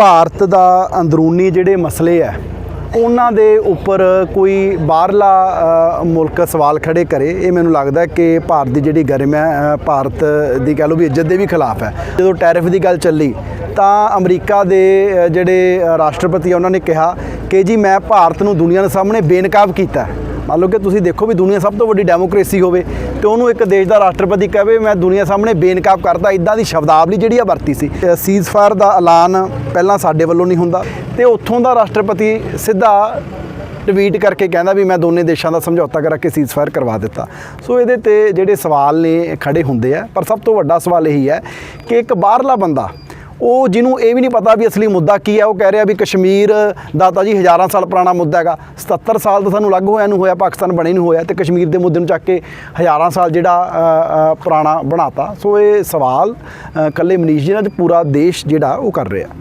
ਭਾਰਤ ਦਾ ਅੰਦਰੂਨੀ ਜਿਹੜੇ ਮਸਲੇ ਆ ਉਹਨਾਂ ਦੇ ਉੱਪਰ ਕੋਈ ਬਾਹਰਲਾ ਮੁਲਕ ਸਵਾਲ ਖੜੇ ਕਰੇ ਇਹ ਮੈਨੂੰ ਲੱਗਦਾ ਕਿ ਭਾਰਤ ਦੀ ਜਿਹੜੀ ਗਰਮ ਹੈ ਭਾਰਤ ਦੀ ਕਹ ਲਓ ਵੀ ਇੱਜ਼ਤ ਦੇ ਵੀ ਖਿਲਾਫ ਹੈ। ਜਦੋਂ ਟੈਰਿਫ ਦੀ ਗੱਲ ਚੱਲੀ ਤਾਂ ਅਮਰੀਕਾ ਦੇ ਜਿਹੜੇ ਰਾਸ਼ਟਰਪਤੀ ਆ, ਉਹਨਾਂ ਨੇ ਕਿਹਾ ਕਿ ਜੀ ਮੈਂ ਭਾਰਤ ਨੂੰ ਦੁਨੀਆ ਦੇ ਸਾਹਮਣੇ ਬੇਨਕਾਬ ਕੀਤਾ। ਮੰਨ ਲਓ ਕਿ ਤੁਸੀਂ ਦੇਖੋ ਵੀ ਦੁਨੀਆ ਸਭ ਤੋਂ ਵੱਡੀ ਡੈਮੋਕ੍ਰੇਸੀ ਹੋਵੇ ਤੇ ਉਹਨੂੰ ਇੱਕ ਦੇਸ਼ ਦਾ ਰਾਸ਼ਟਰਪਤੀ ਕਹੇ ਮੈਂ ਦੁਨੀਆ ਸਾਹਮਣੇ ਬੇਨਕਾਬ ਕਰਦਾ ਇਦਾਂ ਦੀ ਸ਼ਬਦਾਵਲੀ ਜਿਹੜੀ ਆ ਵਰਤੀ ਸੀ। ਸੀਜ਼ਫਾਇਰ ਦਾ ਐਲਾਨ ਪਹਿਲਾਂ ਸਾਡੇ ਵੱਲੋਂ ਨਹੀਂ ਹੁੰਦਾ ਤੇ ਉੱਥੋਂ ਦਾ ਰਾਸ਼ਟਰਪਤੀ ਸਿੱਧਾ ਟਵੀਟ ਕਰਕੇ ਕਹਿੰਦਾ ਵੀ ਮੈਂ ਦੋਨੇ ਦੇਸ਼ਾਂ ਦਾ ਸਮਝੌਤਾ ਕਰਾ ਕਰਕੇ ਸੀਜ਼ਫਾਇਰ ਕਰਵਾ ਦਿੱਤਾ। ਸੋ ਇਹਦੇ ਤੇ ਜਿਹੜੇ ਸਵਾਲ ਨੇ ਖੜੇ ਹੁੰਦੇ ਆ, ਪਰ ਸਭ ਤੋਂ ਵੱਡਾ ਸਵਾਲ ਇਹੀ ਹੈ ਕਿ ਇੱਕ ਬਾਹਰਲਾ ਬੰਦਾ ਉਹ ਜਿਹਨੂੰ ਇਹ ਵੀ ਨਹੀਂ ਪਤਾ ਵੀ ਅਸਲੀ ਮੁੱਦਾ ਕੀ ਹੈ ਉਹ ਕਹਿ ਰਿਹਾ ਵੀ ਕਸ਼ਮੀਰ ਦਾ ਤਾਂ ਜੀ ਹਜ਼ਾਰਾਂ ਸਾਲ ਪੁਰਾਣਾ ਮੁੱਦਾ ਹੈਗਾ। 77 ਸਾਲ ਤਾਂ ਸਾਨੂੰ ਅਲੱਗ ਹੋਇਆ ਨੂੰ ਹੋਇਆ ਪਾਕਿਸਤਾਨ ਬਣੇ ਨੂੰ ਹੋਇਆ ਤੇ ਕਸ਼ਮੀਰ ਦੇ ਮੁੱਦੇ ਨੂੰ ਚੱਕ ਕੇ ਹਜ਼ਾਰਾਂ ਸਾਲ ਜਿਹੜਾ ਅ, ਅ, ਪੁਰਾਣਾ ਬਣਾਤਾ। ਸੋ ਇਹ ਸਵਾਲ ਅ, ਇਕੱਲੇ ਮਨੀਸ਼ ਜੀ ਨਾਲ ਪੂਰਾ ਦੇਸ਼ ਜਿਹੜਾ ਉਹ ਕਰ ਰਿਹਾ।